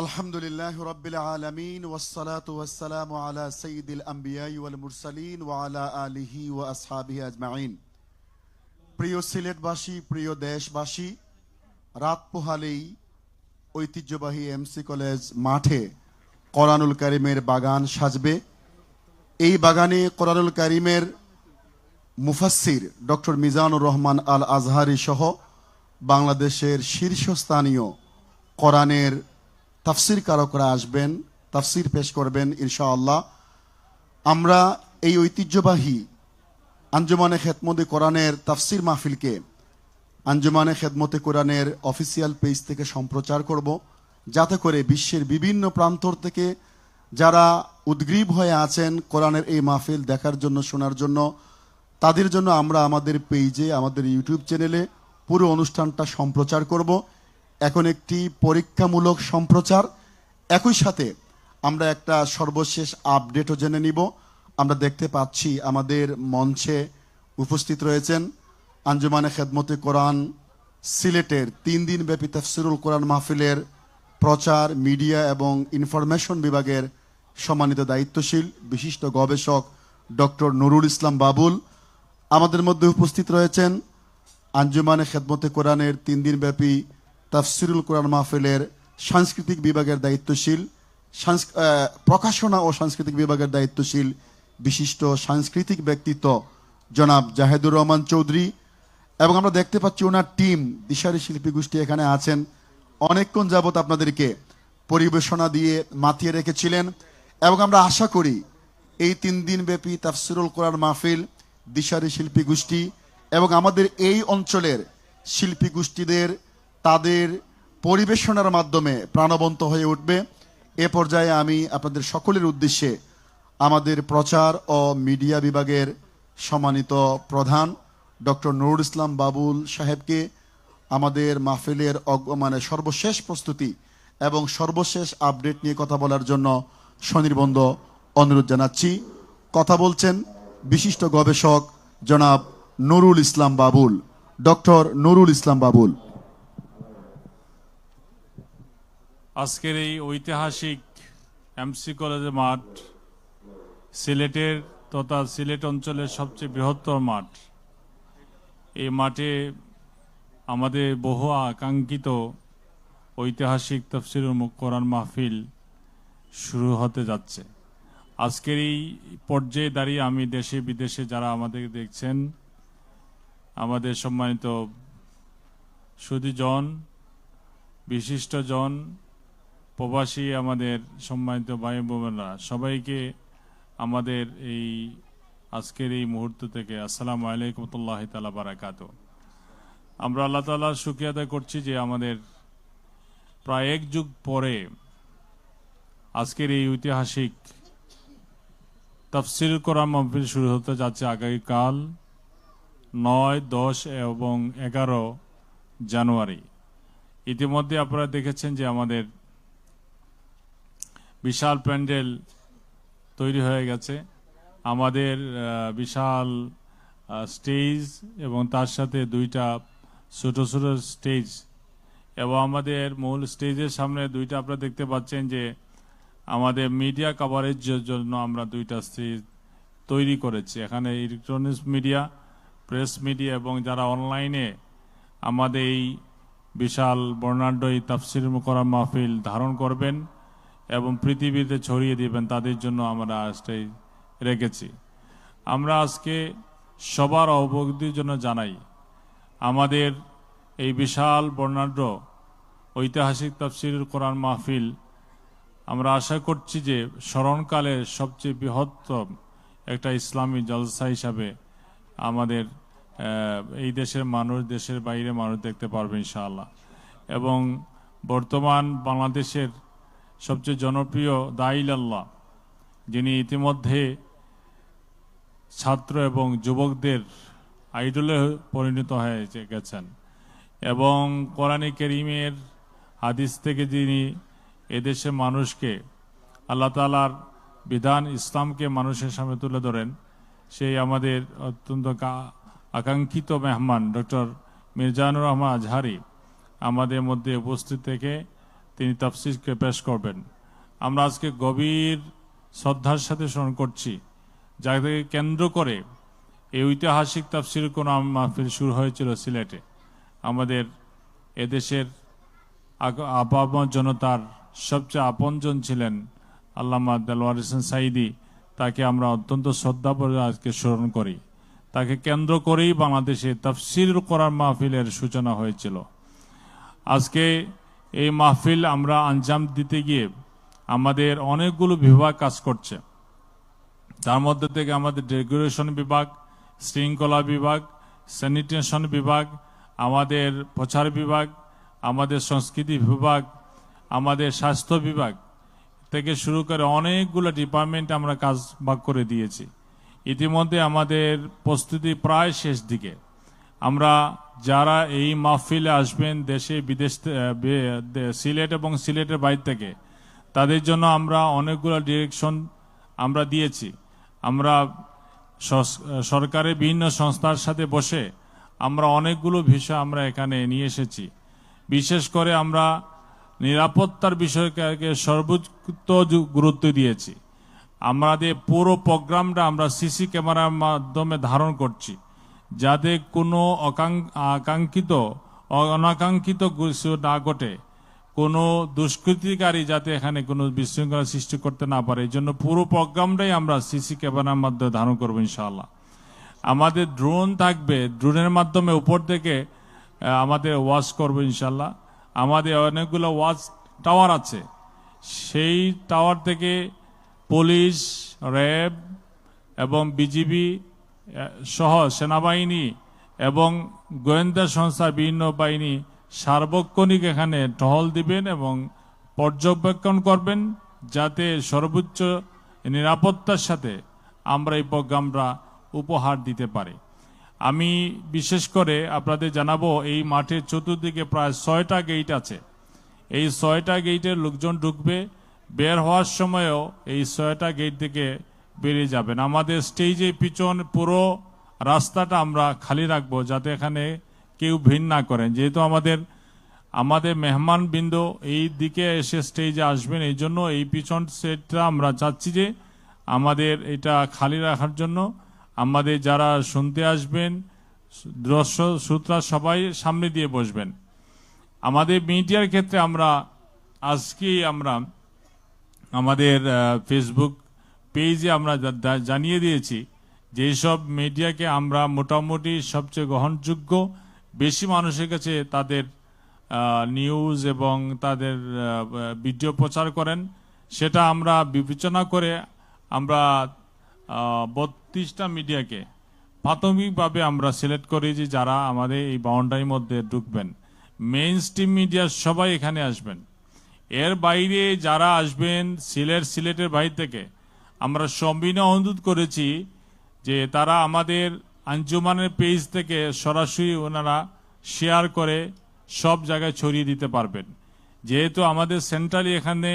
আলহামদুলিল্লাহ রবিল আলমিন ওসালাত ওয়াসালাম আলা সঈদুল আম্বিয়াই ওয়াল মুরসালিন ওয়ালা আলিহি ওয়া আসহাবি আজমাইন। প্রিয় সিলেটবাসী, প্রিয় দেশবাসী, রাত পোহালেই ঐতিহ্যবাহী এমসি কলেজ মাঠে করানুল কারিমের বাগান সাজবে। এই বাগানে করানুল কারিমের মুফাসির ডক্টর মিজানুর রহমান আল আজহারি সহ বাংলাদেশের শীর্ষস্থানীয় কোরআনের তাফসির কারকরা আসবেন, তাফসির পেশ করবেন, ইনশাআল্লাহ। আমরা এই ঐতিহ্যবাহী আঞ্জুমানে খেদমতে কোরআনের তাফসির মাহফিলকে আঞ্জুমানে খেদমতে কোরআনের অফিসিয়াল পেজ থেকে সম্প্রচার করব, যাতে করে বিশ্বের বিভিন্ন প্রান্তর থেকে যারা উদ্গ্রীব হয়ে আছেন কোরআনের এই মাহফিল দেখার জন্য, শোনার জন্য, তাদের জন্য আমরা আমাদের পেজে, আমাদের ইউটিউব চ্যানেলে পুরো অনুষ্ঠানটা সম্প্রচার করব। এখন একটি পরীক্ষামূলক সম্প্রচার। একই সাথে আমরা একটা সর্বশেষ আপডেটও জেনে নিব। আমরা দেখতে পাচ্ছি আমাদের মঞ্চে উপস্থিত রয়েছেন আঞ্জুমানে খেদমতে কোরআন সিলেটের তিন দিন ব্যাপী তফসিরুল কোরআন মাহফিলের প্রচার, মিডিয়া এবং ইনফরমেশন বিভাগের সম্মানিত দায়িত্বশীল বিশিষ্ট গবেষক ডক্টর নুরুল ইসলাম বাবুল। আমাদের মধ্যে উপস্থিত রয়েছেন আঞ্জুমানে খেদমতে কোরআনের তিন দিন ব্যাপী তাফসিরুল কোরআন মাহফিলের সাংস্কৃতিক বিভাগের দায়িত্বশীল প্রকাশনা ও সাংস্কৃতিক বিভাগের দায়িত্বশীল বিশিষ্ট সাংস্কৃতিক ব্যক্তিত্ব জনাব জাহেদুর রহমান চৌধুরী। এবং আমরা দেখতে পাচ্ছি ওনার টিম, দিশারি শিল্পী গোষ্ঠী এখানে আছেন। অনেকক্ষণ যাবত আপনাদেরকে পরিবেশনা দিয়ে মাতিয়ে রেখেছিলেন। এবং আমরা আশা করি এই তিন দিন ব্যাপী তাফসিরুল কোরআন মাহফিল, দিশারি শিল্পী গোষ্ঠী এবং আমাদের এই অঞ্চলের শিল্পী গোষ্ঠীদের তাদের পরিবেশনার মাধ্যমে প্রাণবন্ত হয়ে উঠবে। এ পর্যায়ে আমি আপনাদের সকলের উদ্দেশ্যে আমাদের প্রচার ও মিডিয়া বিভাগের সম্মানিত প্রধান ডক্টর নুরুল ইসলাম বাবুল সাহেবকে আমাদের মাহফিলের মানে সর্বশেষ প্রস্তুতি এবং সর্বশেষ আপডেট নিয়ে কথা বলার জন্য স্বনির্বন্ধ অনুরোধ জানাচ্ছি। কথা বলছেন বিশিষ্ট গবেষক জনাব নুরুল ইসলাম বাবুল, ডক্টর নুরুল ইসলাম বাবুল। আজকের এই ঐতিহাসিক এমসি কলেজের মাঠ, সিলেটের তথা সিলেট অঞ্চলের সবচেয়ে বৃহত্তর মাঠ। এই মাঠে আমাদের বহু আকাঙ্ক্ষিত ঐতিহাসিক তফসিরুল মুখ কোরআন মাহফিল শুরু হতে যাচ্ছে। আজকের এই পর্যায়ে দাঁড়িয়ে আমি দেশে বিদেশে যারা আমাদের দেখছেন, আমাদের সম্মানিত সুদীজন বিশিষ্টজন প্রবাসী আমাদের সম্মানিত ভাই বোনেরা, সবাইকে আমাদের এই আজকের এই মুহূর্ত থেকে আসসালামু আলাইকুম রহমতুল্লাহ তালা বারাকাত। আমরা আল্লাহ তালা সুখিয়া আদায় করছি যে আমাদের প্রায় এক যুগ পরে আজকের এই ঐতিহাসিক তফসিল করা মাহফিল শুরু হতে যাচ্ছে আগামীকাল নয়, দশ এবং এগারো জানুয়ারি। ইতিমধ্যে আপনারা দেখেছেন যে আমাদের বিশাল প্যান্ডেল তৈরি হয়ে গেছে। আমাদের বিশাল স্টেজ এবং তার সাথে দুইটা ছোট ছোট স্টেজ এবং আমাদের মূল স্টেজের সামনে দুইটা আপনারা দেখতে পাচ্ছেন যে আমাদের মিডিয়া কভারেজের জন্য আমরা দুইটা স্টেজ তৈরি করেছি। এখানে ইলেকট্রনিক্স মিডিয়া প্রেস মিডিয়া এবং যারা অনলাইনে আমাদের এই বিশাল বর্ণাঢ্য এই তাফসির করা মাহফিল ধারণ করবেন এবং পৃথিবীতে ছড়িয়ে দিবেন, তাদের জন্য আমরা স্টেজ রেখেছি। আমরা আজকে সবার অবগতির জন্য জানাই, আমাদের এই বিশাল বর্ণাঢ্য ঐতিহাসিক তাফসির কোরআন মাহফিল, আমরা আশা করছি যে স্মরণকালের সবচেয়ে বৃহত্তম একটা ইসলামী জলসা হিসাবে আমাদের এই দেশের মানুষ, দেশের বাইরে মানুষ দেখতে পারবে ইনশাআল্লাহ। এবং বর্তমান বাংলাদেশের সবচেয়ে জনপ্রিয় দাইল আল্লাহ, যিনি ইতিমধ্যে ছাত্র এবং যুবকদের আইডলে পরিণত হয়ে গেছেন। এবং কোরআনে কেরিমের হাদিস থেকে যিনি এদেশের মানুষকে, আল্লাহ তালার বিধান ইসলামকে মানুষের সামনে তুলে ধরেন, সেই আমাদের অত্যন্ত আকাঙ্ক্ষিত মেহমান, ডক্টর মির্জানুর রহমান আজহারি আমাদের মধ্যে উপস্থিত থেকে তিনি তাফসিরকে পেশ করবেন। আমরা আজকে গভীর শ্রদ্ধার সাথে স্মরণ করছি, যাকে কেন্দ্র করে এই ঐতিহাসিক তাফসির কোন মাহফিল শুরু হয়েছিল সিলেটে। আমাদের এদেশের আপামর জনতার সবচেয়ে আপনজন ছিলেন আল্লামা দেলওয়ার হোসেন সাইদি তাকে আমরা অত্যন্ত শ্রদ্ধা করে আজকে স্মরণ করি। তাকে কেন্দ্র করেই বাংলাদেশে তাফসির করার মাহফিলের সূচনা হয়েছিল। আজকে এই মাহফিল আমরা আঞ্জাম দিতে গিয়ে আমাদের অনেকগুলো বিভাগ কাজ করছে। তার মধ্যে থেকে আমাদের ডেকোরেশন বিভাগ, শৃঙ্খলা বিভাগ, স্যানিটেশন বিভাগ, আমাদের প্রচার বিভাগ, আমাদের সংস্কৃতি বিভাগ, আমাদের স্বাস্থ্য বিভাগ থেকে শুরু করে অনেকগুলো ডিপার্টমেন্ট আমরা কাজ ভাগ করে দিয়েছি। ইতিমধ্যে আমাদের প্রস্তুতি প্রায় শেষ দিকে। আমরা যারা এই মাহফিলে আসবেন দেশে, বিদেশ সিলেট এবং সিলেটের বাইরে থেকে, তাদের জন্য আমরা অনেকগুলো ডিরেকশন আমরা দিয়েছি। আমরা সরকারের বিভিন্ন সংস্থার সাথে বসে আমরা অনেকগুলো বিষয় আমরা এখানে নিয়ে এসেছি। বিশেষ করে আমরা নিরাপত্তার বিষয়কে সর্বোচ্চ গুরুত্ব দিয়েছি। আমাদের পুরো প্রোগ্রামটা আমরা সিসি ক্যামেরার মাধ্যমে ধারণ করছি। যাতে কোনো আকাঙ্ক্ষিত, অনাকাঙ্ক্ষিত না ঘটে। কোনো দুষ্কৃতিকারী যাতে এখানে কোনো বিশৃঙ্খলা সৃষ্টি করতে না পারে। এই জন্য পুরো প্রোগ্রামটাই আমরা সিসি ক্যামেরার মাধ্যমে ধারণ করব ইনশাআল্লাহ। আমাদের ড্রোন থাকবে, ড্রোনের মাধ্যমে উপর থেকে আমাদের ওয়াচ করব ইনশাল্লাহ আমাদের অনেকগুলো ওয়াচ টাওয়ার আছে। সেই টাওয়ার থেকে পুলিশ, র্যাব এবং বিজিবি সহ সেনাবাহিনী এবং গোয়েন্দা সংস্থার বিভিন্ন বাহিনী সার্বক্ষণিক এখানে টহল দিবেন এবং পর্যবেক্ষণ করবেন যাতে সর্বোচ্চ নিরাপত্তার সাথে আমরা এই প্রোগ্রামটা উপহার দিতে পারি। আমি বিশেষ করে আপনাদের জানাব, এই মাঠের চতুর্দিকে প্রায় ছয়টা গেট আছে। এই ছয়টা গেটের লোকজন ঢুকবে। বের হওয়ার সময়ও এই ছয়টা গেট থেকে বেরিয়ে যাবেন। আমাদের স্টেজে পিছন পুরো রাস্তাটা আমরা খালি রাখব যাতে এখানে কেউ ভিড় না করেন। যেহেতু আমাদের আমাদের মেহমান বিন্দু এই দিকে এসে স্টেজে আসবেন, এই জন্য এই পিছন সেটটা আমরা চাচ্ছি যে আমাদের এটা খালি রাখার জন্য আমাদের যারা শুনতে আসবেন দর্শক শ্রোতা সবাই সামনে দিয়ে বসবেন। আমাদের মিডিয়ার ক্ষেত্রে আমরা আজকে আমরা আমাদের ফেসবুক পেজে আমরা জানিয়ে দিয়েছি যে সব মিডিয়াকে আমরা মোটামুটি সবচেয়ে গ্রহণযোগ্য, বেশি মানুষের কাছে তাদের নিউজ এবং তাদের ভিডিও প্রচার করেন। সেটা আমরা বিবেচনা করে আমরা বত্রিশটা মিডিয়াকে প্রাথমিকভাবে আমরা সিলেক্ট করি যে যারা আমাদের এই বাউন্ডারির মধ্যে ঢুকবেন। মেইন স্ট্রিম মিডিয়া সবাই এখানে আসবেন। এর বাইরে যারা আসবেন, সিলেট, সিলেটের বাইরে থেকে আমরা সবিনয় অনুরোধ করেছি যে তারা আমাদের আঞ্জুমানের পেজ থেকে সরাসরি ওনারা শেয়ার করে সব জায়গায় ছড়িয়ে দিতে পারবেন। যেহেতু আমাদের সেন্ট্রালি এখানে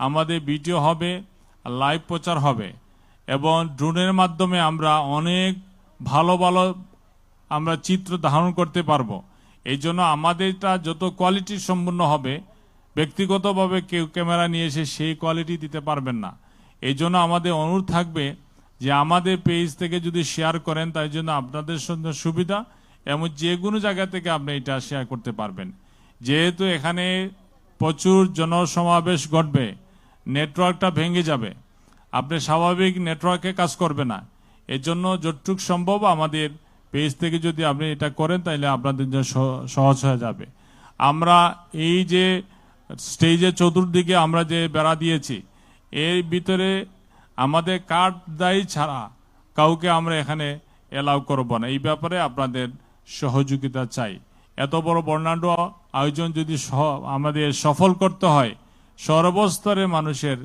আমাদের ভিডিও হবে, লাইভ প্রচার হবে এবং ড্রোনের মাধ্যমে আমরা অনেক ভালো ভালো আমরা চিত্র ধারণ করতে পারব। এই জন্য আমাদেরটা যত কোয়ালিটি সম্পূর্ণ হবে, ব্যক্তিগতভাবে কেউ ক্যামেরা নিয়ে এসে সেই কোয়ালিটি দিতে পারবেন না। এই জন্য আমাদের অনুরোধ থাকবে যে আমাদের পেজ থেকে যদি শেয়ার করেন, তাই জন্য আপনাদের জন্য সুবিধা এবং যে কোনো জায়গা থেকে আপনি এটা শেয়ার করতে পারবেন। যেহেতু এখানে প্রচুর জনসমাবেশ ঘটবে নেটওয়ার্কটা ভেঙে যাবে, আপনি স্বাভাবিক নেটওয়ার্কে কাজ করবে না। এর জন্য যতটুক সম্ভব আমাদের পেজ থেকে যদি আপনি এটা করেন তাহলে আপনাদের জন্য সহ- সহজ হয়ে যাবে। আমরা এই যে স্টেজের চতুর্দিকে আমরা যে বেড়া দিয়েছি এর ভিতরে আমাদের কার্ড দায়ী ছাড়া কাউকে আমরা এখানে এলাও করব না। এই ব্যাপারে আপনাদের সহযোগিতা চাই। এত বড় বর্ণাঢ্য আয়োজন যদি আমাদের সফল করতে হয় সর্বস্তরের মানুষের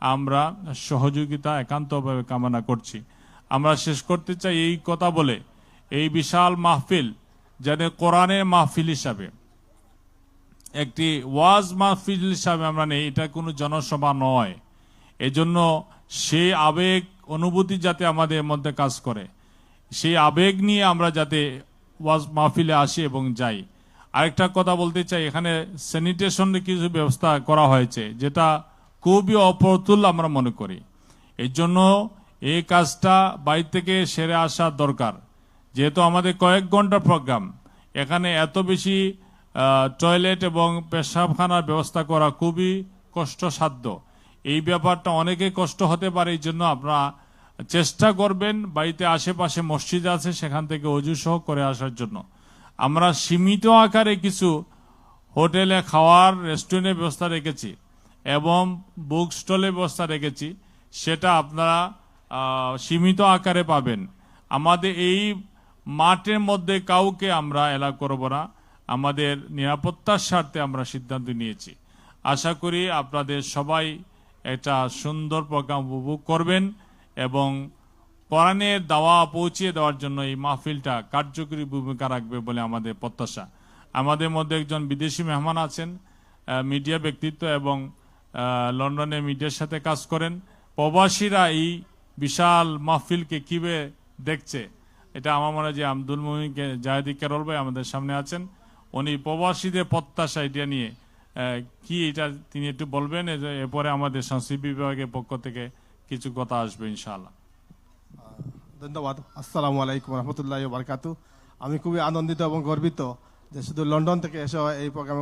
আমরা সহযোগিতা একান্তভাবে কামনা করছি। আমরা শেষ করতে চাই এই কথা বলে এই বিশাল মাহফিল যাতে কোরআনের মাহফিল হিসাবে, একটি ওয়াজ মাহফিল হিসাবে আমরা নেই। এটা কোনো জনসভা নয়। এজন্য সেই আবেগ, অনুভূতি যাতে আমাদের মধ্যে কাজ করে। সেই আবেগ নিয়ে আমরা যাতে ওয়াজ মাহফিলে আসি এবং যাই। আরেকটা কথা বলতে চাই, এখানে স্যানিটেশনের কিছু ব্যবস্থা করা হয়েছে, যেটা খুবই অপ্রতুল আমরা মনে করি। এই জন্য এই কাজটা বাইরে থেকে সেরে আসা দরকার। যেহেতু আমাদের কয়েক ঘণ্টা প্রোগ্রাম এখানে এত বেশি টয়লেট এবং পেশাবখানার ব্যবস্থা করা খুবই কষ্টসাধ্য। এই ব্যাপারটা অনেকে কষ্ট হতে পারে, এই জন্য আপনারা চেষ্টা করবেন বাড়িতে আশেপাশে মসজিদ আছে, সেখান থেকে অজু সহ করে আসার জন্য। আমরা সীমিত আকারে কিছু হোটেলে খাওয়ার, রেস্টুরেন্টের ব্যবস্থা রেখেছি এবং বুক স্টলের ব্যবস্থা রেখেছি, সেটা আপনারা সীমিত আকারে পাবেন। আমাদের এই মাঠের মধ্যে কাউকে আমরা এলা করব না। আমাদের নিরাপত্তার স্বার্থে আমরা সিদ্ধান্ত নিয়েছি। আশা করি আপনাদের সবাই একটা সুন্দর প্রোগ্রাম উপভোগ করবেন এবং কোরআনের দাওয়া পৌঁছিয়ে দেওয়ার জন্য এই মাহফিলটা কার্যকরী ভূমিকা রাখবে বলে আমাদের প্রত্যাশা। আমাদের মধ্যে একজন বিদেশি মেহমান আছেন মিডিয়া ব্যক্তিত্ব এবং লন্ডনে মিডিয়ার সাথে কাজ করেন। প্রবাসীরা এই বিশাল মাহফিলকে কীভাবে দেখছে? এটা আমার মনে হয় যে আব্দুল মুমিনকে জাহেদি কেরল ভাই আমাদের সামনে আছেন। উনি প্রবাসীদের প্রত্যাশা এটা নিয়ে কি এটা তিনি একটু বলবেন? এরপরে আমাদের সংস্কৃতি বিভাগের পক্ষ থেকে কিছু কথা আসবে, ইনশাআল্লাহ। ধন্যবাদ। আসসালামু আলাইকুম রহমতুল্লাহ বারকাতু আমি খুবই আনন্দিত এবং গর্বিত যে শুধু লন্ডন থেকে এসে এই প্রোগ্রাম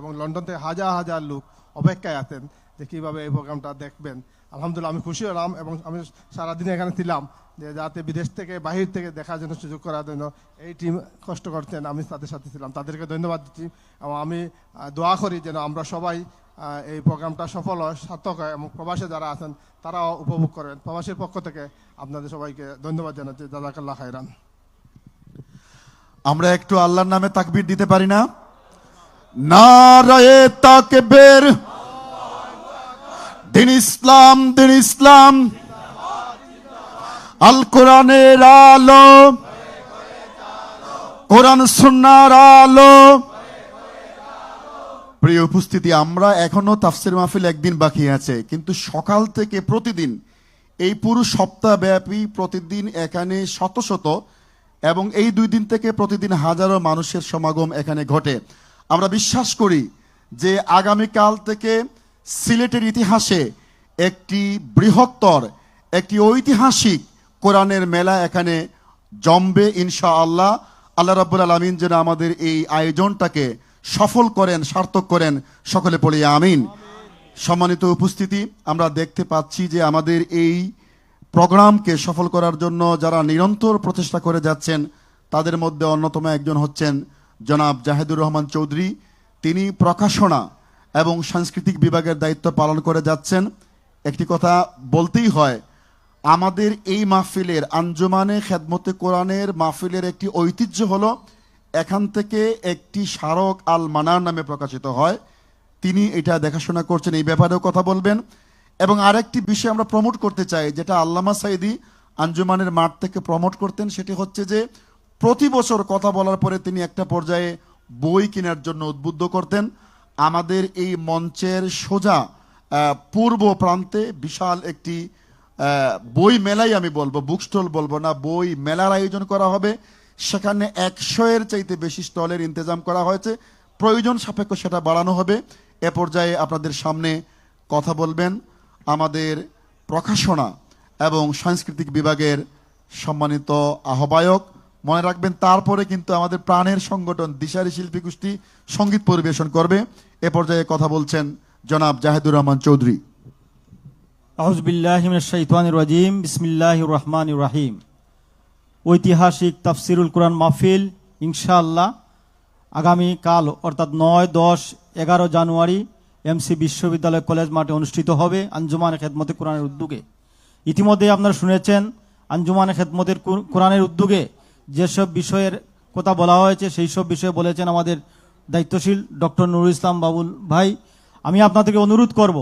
এবং লন্ডন থেকে হাজার হাজার লোক অপেক্ষায় আছেন। যে কীভাবে এই প্রোগ্রামটা দেখবেন। আলহামদুলিল্লাহ আমি খুশি হলাম এবং আমি সারাদিন এখানে ছিলাম যে যাতে বিদেশ থেকে, বাহির থেকে দেখার জন্য সুযোগ করার জন্য এই টিম কষ্ট করতেন, আমি তাদের সাথে ছিলাম। তাদেরকে ধন্যবাদ দিচ্ছি এবং আমি দোয়া করি যেন আমরা সবাই এই প্রোগ্রামটা সফল হয়, সার্থক হয় এবং প্রবাসে যারা আছেন তারাও উপভোগ করেন। প্রবাসীর পক্ষ থেকে আপনাদের সবাইকে ধন্যবাদ জানাচ্ছি। জাজাকাল্লাহ খাইরান আমরা একটু আল্লাহর নামে তাকবীর দিতে পারি না? নারায়ে তাকবীর। দিন ইসলাম দিন ইসলাম। আল কোরআনের আলো। কোরআন সুন্নার আলো। প্রিয় উপস্থিতি, আমরা এখনও তাফসির মাহফিল একদিন বাকি আছে, কিন্তু সকাল থেকে প্রতিদিন এই পুরো সপ্তাহ ব্যাপী প্রতিদিন এখানে শত শত এবং এই দুই দিন থেকে প্রতিদিন হাজারো মানুষের সমাগম এখানে ঘটে। আমরা বিশ্বাস করি যে আগামীকাল থেকে সিলেটের ইতিহাসে একটি বৃহত্তর, একটি ঐতিহাসিক কোরআনের মেলা এখানে জমবে ইনশা আল্লাহ আল্লাহ রাব্বুল আলমিন যেন আমাদের এই আয়োজনটাকে সফল করেন, সার্থক করেন, সকলে পড়ি আমিন। সম্মানিত উপস্থিতি, আমরা দেখতে পাচ্ছি যে আমাদের এই প্রোগ্রামকে সফল করার জন্য যারা নিরন্তর প্রচেষ্টা করে যাচ্ছেন, তাদের মধ্যে অন্যতম একজন হচ্ছেন জনাব জাহেদুর রহমান চৌধুরী। তিনি প্রকাশনা এবং সাংস্কৃতিক বিভাগের দায়িত্ব পালন করে যাচ্ছেন। একটি কথা বলতেই হয়, আমাদের এই মাহফিলের আঞ্জুমানে খেদমতে কোরআনের মাহফিলের একটি ঐতিহ্য হলো, এখান থেকে একটি স্মারক আল মানার নামে প্রকাশিত হয়। তিনি এটা দেখাশোনা করছেন, এই ব্যাপারেও কথা বলবেন। এবং আরেকটি বিষয় আমরা প্রমোট করতে চাই, যেটা আল্লামা সাইদি আঞ্জুমানের মাঠ থেকে প্রমোট করতেন, সেটি হচ্ছে যে প্রতি বছর কথা বলার পরে তিনি একটা পর্যায়ে বই কেনার জন্য উদ্বুদ্ধ করতেন। আমাদের এই মঞ্চের সোজা পূর্ব প্রান্তে বিশাল একটি বই মেলাই আমি বলব বুক স্টল বলব না, বই মেলার আয়োজন করা হবে। সেখানে একশো এর চাইতে বেশি স্টলের ইন্তজাম করা হয়েছে। প্রয়োজন সাপেক্ষ সেটা বাড়ানো হবে। এ পর্যায়ে আপনাদের সামনে কথা বলবেন আমাদের প্রকাশনা এবং সাংস্কৃতিক বিভাগের সম্মানিত আহ্বায়ক মনে রাখবেন, তারপরে কিন্তু আমাদের প্রাণের সংগঠন দিশারি শিল্পী গোষ্ঠী সংগীত পরিবেশন করবে। এ পর্যায়ে কথা বলছেন জনাব জাহেদুর রহমান চৌধুরী। আউজ বিল্লাহ শাইতানির রাজিম, বিসমিল্লাহির রহমানির রাহিম। ঐতিহাসিক তাফসিরুল কোরআন মাহফিল, ইনশাআল্লাহ, আগামী কাল, অর্থাৎ নয়, দশ, এগারো জানুয়ারি, এমসি বিশ্ববিদ্যালয় কলেজ মাঠে অনুষ্ঠিত হবে আঞ্জুমান খেদমতে কোরআনের উদ্যোগে। ইতিমধ্যে আপনারা শুনেছেন আঞ্জুমান খেদমতের কোরআনের উদ্যোগে যেসব বিষয়ের কথা বলা হয়েছে, সেই সব বিষয়ে বলেছেন আমাদের দায়িত্বশীল ডক্টর নুরুল ইসলাম বাবুল ভাই। আমি আপনাদেরকে অনুরোধ করব,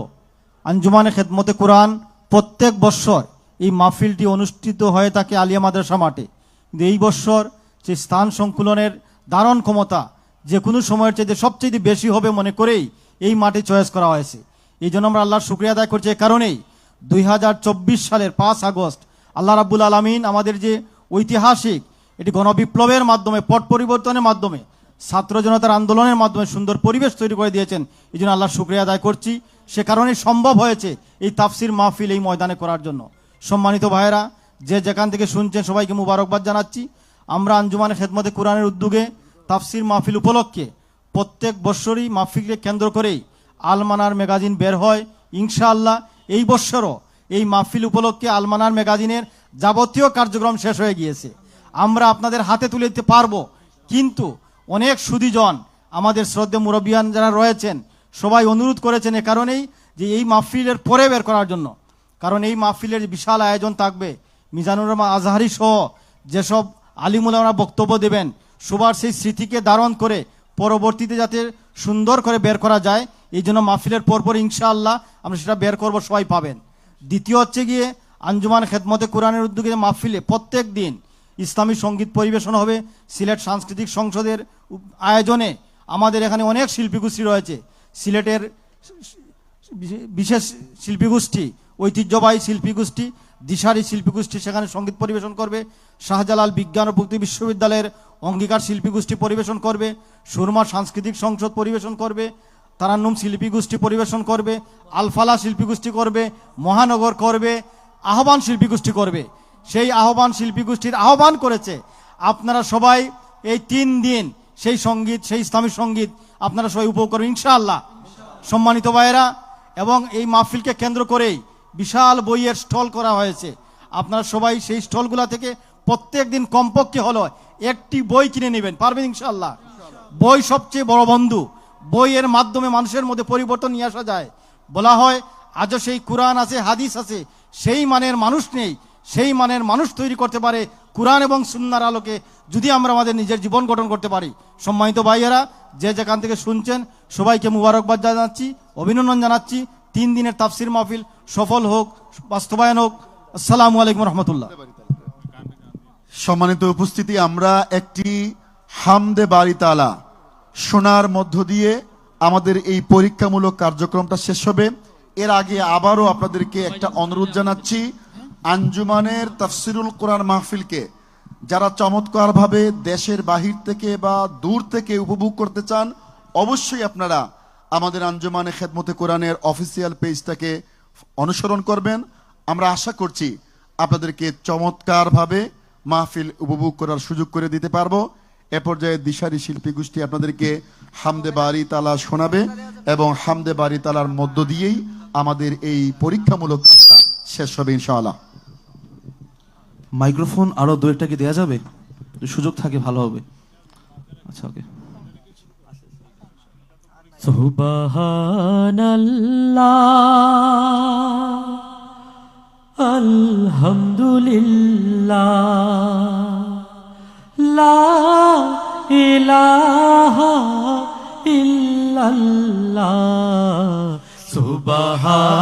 আঞ্জুমানে খেদমতে কোরআন প্রত্যেক বৎসর এই মাহফিলটি অনুষ্ঠিত হয়ে থাকে আলিয়া মাদ্রাসা মাঠে। কিন্তু এই বৎসর যে স্থান সংকুলনের দারণ ক্ষমতা যে কোনো সময়ের চাইতে সবচেয়ে বেশি হবে মনে করেই এই মাঠে চয়েস করা হয়েছে। এই জন্য আমরা আল্লাহর শুক্রিয়া আদায় করছি। এ কারণেই দুই হাজার চব্বিশ সালের পাঁচ আগস্ট আল্লাহ রাব্বুল আলমিন আমাদের যে ঐতিহাসিক এটি গণবিপ্লবের মাধ্যমে, পট পরিবর্তনের মাধ্যমে, ছাত্র জনতার আন্দোলনের মাধ্যমে সুন্দর পরিবেশ তৈরি করে দিয়েছেন। এই জন্য আল্লাহ শুক্রিয়া আদায় করছি। সে কারণে সম্ভব হয়েছে এই তাফসির মাহফিল এই ময়দানে করার জন্য। সম্মানিত ভাইয়েরা, যে যেখান থেকে শুনছেন সবাইকে মুবারকবাদ জানাচ্ছি। আমরা আঞ্জুমানে খেদমতে কোরআনের উদ্যোগে তাফসির মাহফিল উপলক্ষে প্রত্যেক বৎসরই মাহফিলকে কেন্দ্র করেই আলমানার ম্যাগাজিন বের হয়। ইনশাআল্লাহ এই বৎসরও এই মাহফিল উপলক্ষে আলমানার ম্যাগাজিনের যাবতীয় কার্যক্রম শেষ হয়ে গিয়েছে। আমরা আপনাদের হাতে তুলে দিতে পারব। কিন্তু অনেক সুদীজন আমাদের শ্রদ্ধে মুরব্বিয়ান যারা রয়েছেন, সবাই অনুরোধ করেছেন এ কারণেই যে এই মাহফিলের পরে বের করার জন্য। কারণ এই মাহফিলের বিশাল আয়োজন থাকবে। মিজানুর রহমান আজহারি সহ যেসব আলিমুলামরা বক্তব্য দেবেন, সবার সেই স্মৃতিকে ধারণ করে পরবর্তীতে যাতে সুন্দর করে বের করা যায়, এই জন্য মাহফিলের পরপর ইনশাআল্লাহ আমরা সেটা বের করব, সবাই পাবেন। দ্বিতীয় হচ্ছে গিয়ে আঞ্জুমান খেদমতে কোরআনের উদ্যোগে মাহফিলে প্রত্যেক দিন ইসলামী সংগীত পরিবেশন হবে। সিলেট সাংস্কৃতিক সংসদের আয়োজনে আমাদের এখানে অনেক শিল্পীগোষ্ঠী রয়েছে। সিলেটের বিশে- বিশেষ শিল্পীগোষ্ঠী, ঐতিহ্যবাহী শিল্পীগোষ্ঠী, দিশারি শিল্পীগোষ্ঠী সেখানে সংগীত পরিবেশন করবে। শাহজালাল বিজ্ঞান ও প্রযুক্তি বিশ্ববিদ্যালয়ের অঙ্গীকার শিল্পীগোষ্ঠী পরিবেশন করবে। সুরমা সাংস্কৃতিক সংসদ পরিবেশন করবে। তারান্নুম শিল্পীগোষ্ঠী পরিবেশন করবে। আলফালা শিল্পীগোষ্ঠী করবে। মহানগর করবে। আহ্বান শিল্পীগোষ্ঠী করবে। সেই আহ্বান শিল্পী গোষ্ঠীর আহ্বান করেছে। আপনারা সবাই এই তিন দিন সেই সংগীত, সেই ইসলামী সংগীত আপনারা সবাই উপভোগ করবেন, ইনশাআল্লাহ। সম্মানিত ভাইয়েরা, এবং এই মাহফিলকে কেন্দ্র করেই বিশাল বইয়ের স্টল করা হয়েছে। আপনারা সবাই সেই স্টলগুলা থেকে প্রত্যেক দিন কমপক্ষে হলো একটি বই কিনে নেবেন, পারবেন ইনশাল্লাহ বই সবচেয়ে বড় বন্ধু, বইয়ের মাধ্যমে মানুষের মধ্যে পরিবর্তন নিয়ে আসা যায়। বলা হয়, আজও সেই কোরআন আছে, হাদিস আছে, সেই মানের মানুষ নেই সেই মানের মানুষ তৈরি করতে পারে কোরআন এবং সুন্নার আলোকে, যদি আমরা আমাদের নিজের জীবন গঠন করতে পারি। সম্মানিত ভাইয়েরা, যে যেখান থেকে শুনছেন, সবাইকে মুবারকবাদ জানাচ্ছি, অভিনন্দন জানাচ্ছি। তিন দিনের তাফসির মাহফিল সফল হোক, বাস্তবায়ন হোক। আসসালামু আলাইকুম রহমতুল্লাহ। সম্মানিত উপস্থিতি, আমরা একটি হামদে বাড়ি তালা শোনার মধ্য দিয়ে আমাদের এই পরীক্ষামূলক কার্যক্রমটা শেষ হবে। এর আগে আবারও আপনাদেরকে একটা অনুরোধ জানাচ্ছি আঞ্জুমানের তাফসিরুল কোরআন মাহফিলকে যারা চমৎকারভাবে দেশের বাহির থেকে বা দূর থেকে উপভোগ করতে চান, অবশ্যই আপনারা আমাদের আঞ্জুমানে খেদমতে কোরআনের অফিসিয়াল পেজটাকে অনুসরণ করবেন। আমরা আশা করছি আপনাদেরকে চমৎকারভাবে মাহফিল উপভোগ করার সুযোগ করে দিতে পারব। এ পর্যায়ে দিশারি শিল্পী গোষ্ঠী আপনাদেরকে হামদে বাড়ি তালা শোনাবে এবং হামদে বাড়ি তালার মধ্য দিয়েই আমাদের এই পরীক্ষামূলক শেষ হবে ইনশাআল্লাহ। মাইক্রোফোন আরও দু একটা কি দেওয়া যাবে? সুযোগ থাকে, ভালো হবে। আচ্ছা ওকে সুবহানাল্লাহ, আলহামদুলিল্লাহ, লা ইলাহা ইল্লাল্লাহ, সুবহানাল্লাহ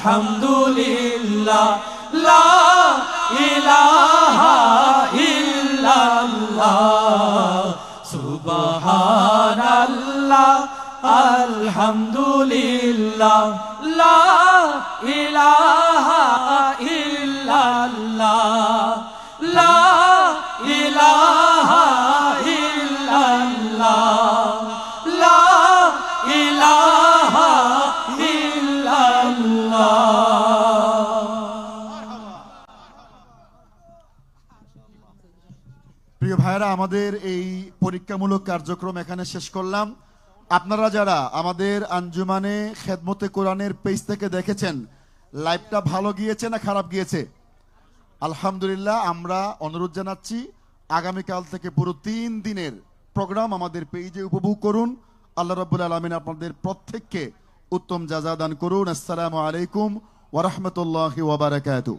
আলহামদুলিল্লাহ। প্রিয় ভাইরা আমাদের এই পরীক্ষামূলক কার্যক্রম এখানে শেষ করলাম। আপনারা যারা আমাদের আঞ্জুমানে খেদমতে কোরআনের পেজ থেকে দেখেছেন লাইভটা ভালো গিয়েছে না খারাপ গিয়েছে? আলহামদুলিল্লাহ, আমরা অনুরোধ জানাচ্ছি, আগামীকাল থেকে পুরো তিন দিনের প্রোগ্রাম আমাদের পেজে উপভোগ করুন। আল্লাহ রাব্বুল আলমিন আপনাদের প্রত্যেককে উত্তম যাজা দান করুন। আসসালামু আলাইকুম ওরহমতুল্লাহ ওবরাকাতু